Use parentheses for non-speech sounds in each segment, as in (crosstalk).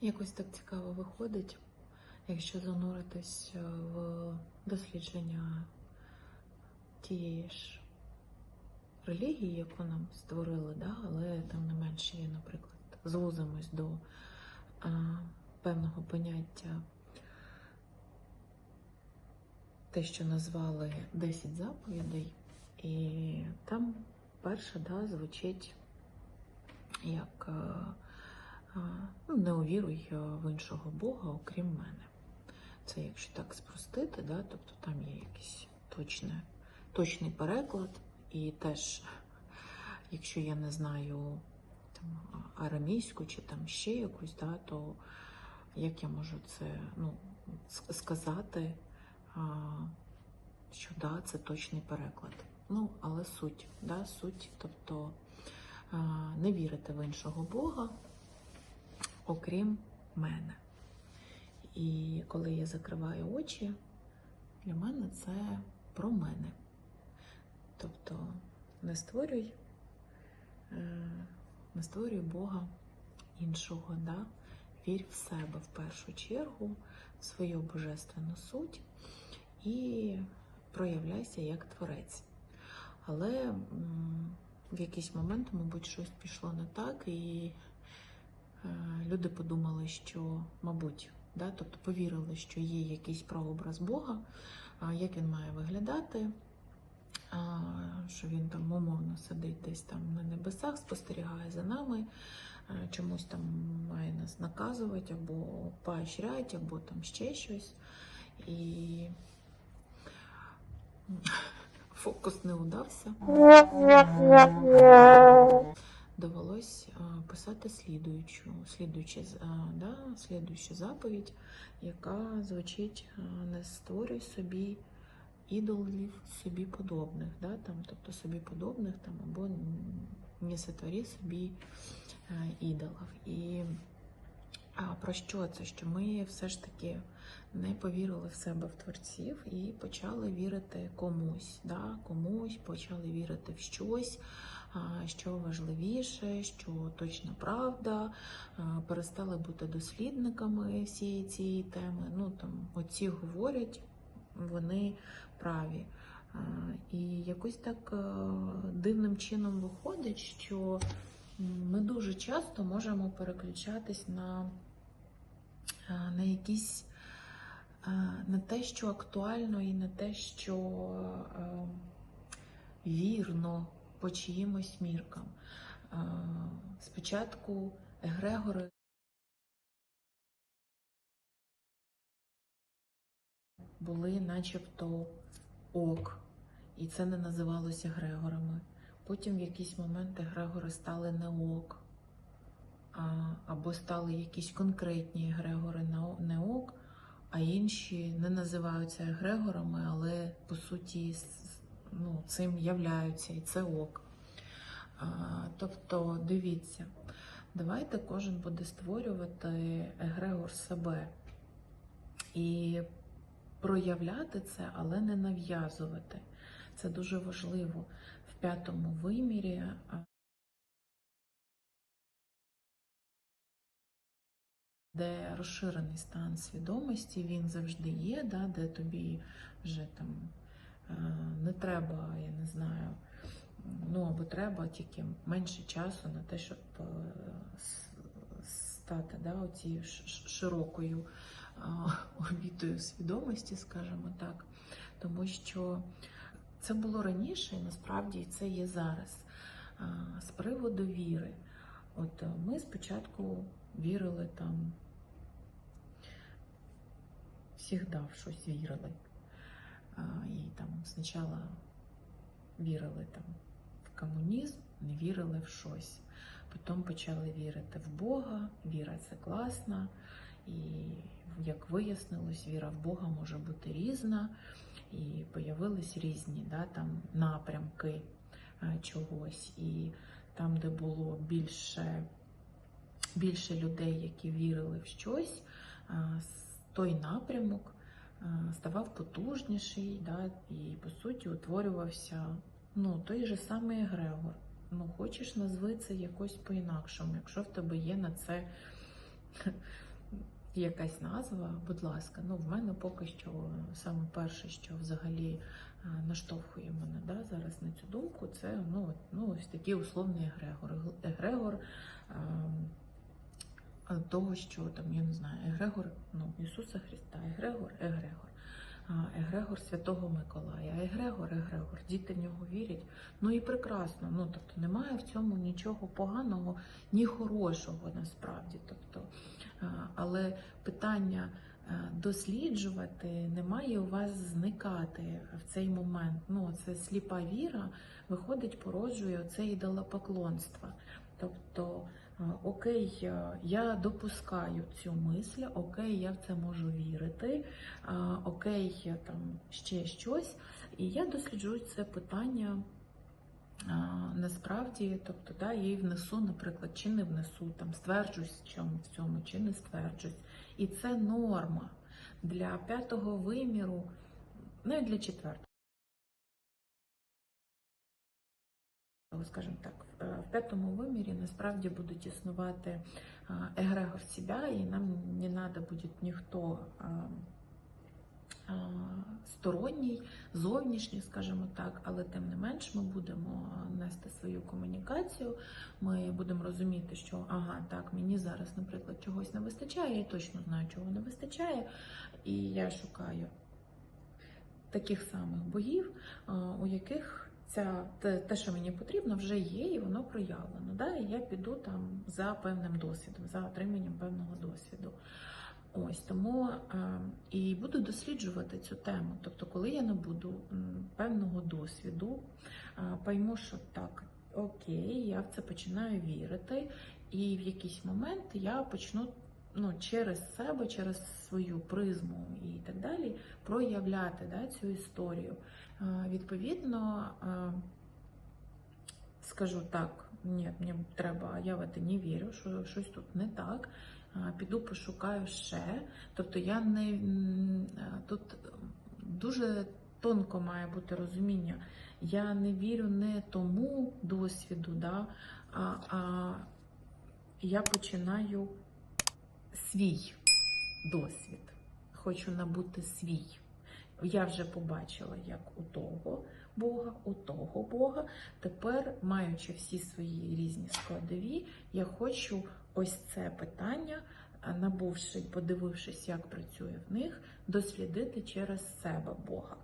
Якось так цікаво виходить, якщо зануритись е, в дослідження тієї ж релігії, яку нам створили, да? але там не менше наприклад, звузимось до а, певного поняття, те, що назвали 10 заповідей, і там перша да, звучить як. Ну, не увіруй в іншого Бога, окрім мене. Це якщо так спростити, да, тобто там є якийсь точне, точний переклад, і теж, якщо я не знаю там, арамійську чи там ще якусь, да, то як я можу це ну, сказати, що да, це точний переклад. Ну, але суть, да, суть, тобто не вірити в іншого Бога, окрім мене. І коли я закриваю очі, для мене це про мене. Тобто не створюй, е, не створюй Бога іншого, да? вірь в себе в першу чергу, в свою божественну суть і проявляйся як творець. Але в якийсь момент, мабуть, щось пішло не так, і люди подумали, що, мабуть, да, тобто повірили, що є якийсь прообраз Бога, як він має виглядати, що він там умовно сидить десь там на небесах, спостерігає за нами, чомусь там має нас наказувати або поощряти, або там ще щось. І фокус не удався. Довелось писати слідуючу, слідуючу, а, да, слідуючу заповідь, яка звучить не створюй собі ідолів собі подобних, да, там, тобто собі подобних там, або не сотворі собі е, ідолів. І а, про що це? Що ми все ж таки не повірили в себе в творців і почали вірити комусь, да, комусь почали вірити в щось що важливіше, що точна правда, перестали бути дослідниками всієї цієї теми. Ну там оці говорять, вони праві. І якось так е, дивним чином виходить, що ми дуже часто можемо переключатись на, е, на якісь е, на те, що актуально, і на те, що вірно по чиїмось міркам. Спочатку егрегори були начебто ок, і це не називалося егрегорами. Потім в якийсь момент егрегори стали не ок, або стали якісь конкретні егрегори не ок, а інші не називаються егрегорами, але по суті ну, цим являються, і це ок. А, тобто, дивіться, давайте кожен буде створювати егрегор себе і проявляти це, але не нав'язувати. Це дуже важливо в п'ятому вимірі. Де розширений стан свідомості, він завжди є, да, де тобі вже там не треба, я не знаю, ну або треба тільки менше часу на те, щоб е, стати да, оцією широкою а, орбітою свідомості, скажімо так. Тому що це було раніше, і насправді це є зараз. З приводу віри. От е, ми спочатку вірили там, завжди в щось вірили. І там спочатку вірили там в комунізм, не вірили в щось. Потім почали вірити в Бога, віра це класно. І як вияснилось, віра в Бога може бути різна, і появились різні да, там, напрямки чогось. І там, де було більше, більше людей, які вірили в щось, той напрямок ставав потужніший, да, і по суті утворювався ну, той же самий егрегор. Ну, хочеш назви це якось по-інакшому, якщо в тебе є на це (laughs) якась назва, будь ласка. Ну, в мене поки що саме перше, що взагалі наштовхує мене да, зараз на цю думку, це ну, ну, ось такий условний егрегор. Егрегор ем, того, що там, я не знаю, егрегор ну, Ісуса Христа, егрегор, егрегор. Егрегор Святого Миколая, егрегор, егрегор, діти в нього вірять. Ну і прекрасно. Ну тобто немає в цьому нічого поганого, ні хорошого насправді. Тобто, але питання е, досліджувати не має у вас зникати в цей момент. Ну, це сліпа віра виходить, породжує це ідолопоклонство. Тобто, е, окей, я допускаю цю мисль, окей, я в це можу вірити, окей, там ще щось, і я досліджую це питання. Насправді, тобто, да, я її внесу, наприклад, чи не внесу, там стверджусь в цьому, в цьому, чи не стверджусь. І це норма для п'ятого виміру, ну і для четвертого. Скажімо так, в- е, п'ятому вимірі насправді будуть існувати а, егрегор себе, і нам не треба буде ніхто сторонній, зовнішній, скажімо так, але тим не менш ми будемо нести свою комунікацію. Ми будемо розуміти, що ага, так, мені зараз, наприклад, чогось не вистачає, я точно знаю, чого не вистачає, і я шукаю таких самих богів, у яких ця те, те, що мені потрібно, вже є, і воно проявлено. Да? І я піду там за певним досвідом, за отриманням певного досвіду. Ось тому е, і буду досліджувати цю тему. Тобто, коли я набуду певного досвіду, е, пойму, що так, окей, я в це починаю вірити, і в якийсь момент я почну ну, через себе, через свою призму і так далі проявляти да, цю історію. Відповідно, скажу так, ні, мені треба, я в це не вірю, що щось тут не так. Піду пошукаю ще. Тобто я не тут дуже тонко має бути розуміння. Я не вірю не тому досвіду, да, а, а я починаю свій досвід. Хочу набути свій. Я вже побачила, як у того Бога, у того Бога. Тепер, маючи всі свої різні складові, я хочу ось це питання, а, набувши, подивившись, як працює в них, дослідити через себе Бога.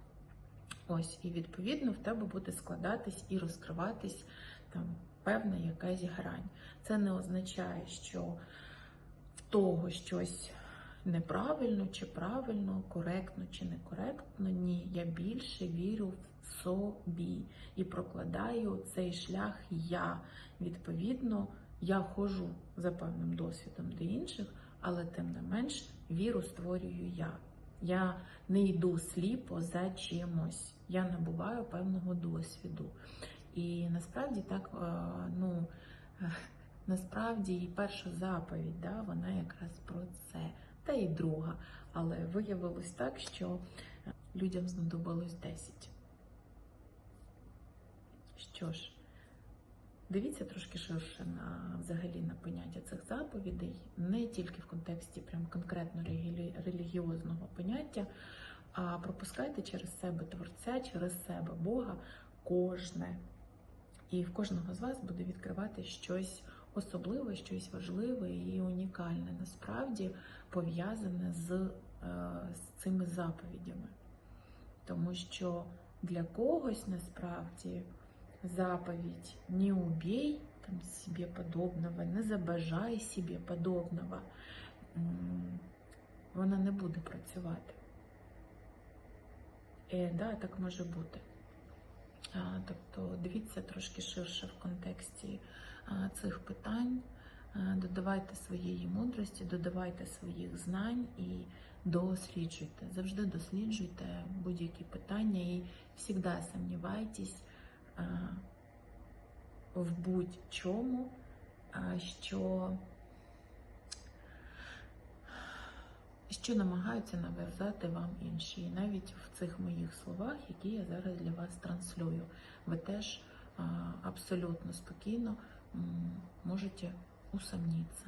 Ось, і відповідно в тебе буде складатись і розкриватись там певна якась грань. Це не означає, що в того щось неправильно чи правильно, коректно чи некоректно. Ні, я більше вірю в собі і прокладаю цей шлях я. Відповідно, я ходжу за певним досвідом до інших, але тим не менш віру створюю я. Я не йду сліпо за чимось. Я набуваю певного досвіду. І насправді так, е, ну насправді і перша заповідь, да, вона якраз про це, та і друга. Але виявилось так, що людям знадобилось 10. Що ж, дивіться трошки ширше на взагалі на поняття цих заповідей, не тільки в контексті прям конкретно релі- релігіозного поняття, а пропускайте через себе Творця, через себе Бога кожне. І в кожного з вас буде відкривати щось особливе, щось важливе і унікальне, насправді пов'язане з, е, з цими заповідями. Тому що для когось насправді заповідь не убей там, себе подобного, не забажай себе подобного, вона не буде працювати. Е, да, так може бути. Тобто дивіться трошки ширше в контексті цих питань, додавайте своєї мудрості, додавайте своїх знань і досліджуйте. Завжди досліджуйте будь-які питання і завжди сумнівайтесь в будь-чому, що, що намагаються нав'язати вам інші. І навіть в цих моїх словах, які я зараз для вас транслюю, ви теж абсолютно спокійно можете усомнитися.